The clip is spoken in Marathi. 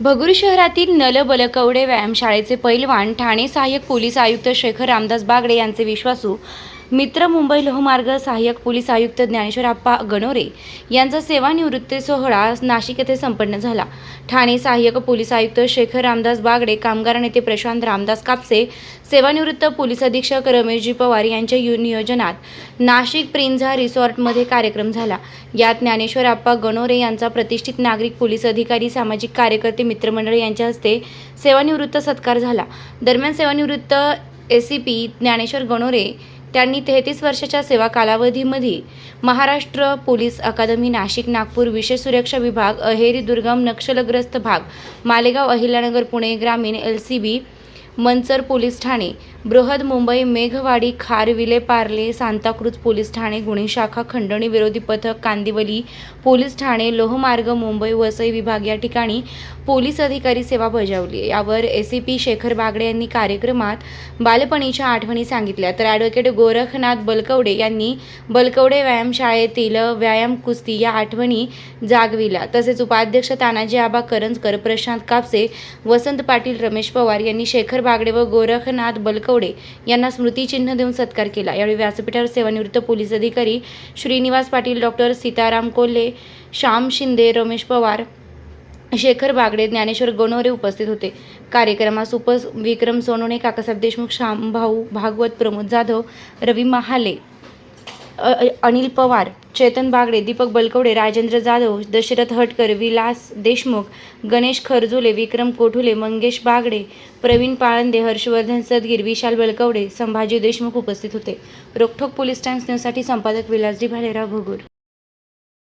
भगूर शहरातील नल बलकवडे व्यायामशाळेचे पैलवान ठाणे सहाय्यक पोलीस आयुक्त शेखर रामदास बागडे यांचे विश्वासू मित्र मुंबई लोहमार्ग सहाय्यक पोलीस आयुक्त ज्ञानेश्वर आप्पा गणोरे यांचा सेवानिवृत्ती सोहळा नाशिक येथे संपन्न झाला. ठाणे सहाय्यक पोलीस आयुक्त शेखर रामदास बागडे कामगार नेते प्रशांत रामदास कापसे सेवानिवृत्त पोलीस अधीक्षक रमेशजी पवार यांच्या नियोजनात नाशिक प्रिन्झा रिसॉर्टमध्ये कार्यक्रम झाला. यात ज्ञानेश्वर आप्पा गणोरे यांचा प्रतिष्ठित नागरिक पोलीस अधिकारी सामाजिक कार्यकर्ते मित्रमंडळ यांच्या हस्ते सेवानिवृत्त सत्कार झाला. दरम्यान सेवानिवृत्त A C P Dnyaneshwar Ganore त्यांनी तेहतीस वर्षाच्या सेवा कालावधीमध्ये महाराष्ट्र पोलीस अकादमी नाशिक नागपूर विशेष सुरक्षा विभाग अहेरी दुर्गम नक्षलग्रस्त भाग मालेगाव अहिल्यानगर पुणे ग्रामीण L C B Mansar police Thane बृहद मुंबई मेघवाडी खार विलेपार्ले सांताक्रूज पोलीस ठाणे गुन्हे शाखा खंडणी विरोधी पथक कांदिवली पोलीस ठाणे लोहमार्ग मुंबई वसई विभाग या ठिकाणी पोलीस अधिकारी सेवा बजावली. यावर एसीपी शेखर बागडे यांनी कार्यक्रमात बालपणीच्या आठवणी सांगितल्या. तर ॲडव्होकेट गोरखनाथ बलकवडे यांनी बलकवडे व्यायामशाळेतील व्यायाम कुस्ती या आठवणी जागविल्या. तसेच उपाध्यक्ष तानाजी आबा करंजकर प्रशांत कापसे वसंत पाटील रमेश पवार यांनी शेखर बागडे व गोरखनाथ बलकवडे यांना स्मृतिचिन्ह देऊन सत्कार केला. यावेळी व्यासपीठावर सेवानिवृत्त पोलीस अधिकारी श्रीनिवास पाटील डॉक्टर सीताराम कोल्हे श्याम शिंदे रमेश पवार शेखर बागडे ज्ञानेश्वर गणोरे उपस्थित होते. कार्यक्रमास उप विक्रम सोनोने काकासाहेब देशमुख श्यामभाऊ भागवत प्रमोद जाधव रवी महाले अ- अनिल पवार चेतन बागडे दीपक बलकवडे राजेंद्र जाधव दशरथ हटकर विलास देशमुख गणेश खरजुले विक्रम कोठुले मंगेश बागडे प्रवीण पाळंदे हर्षवर्धन सदगीर विशाल बलकवडे संभाजी देशमुख उपस्थित होते. रोखोक पोलीस टाइम्स न्यूजसाठी संपादक विलासजी भालेराव भगूर.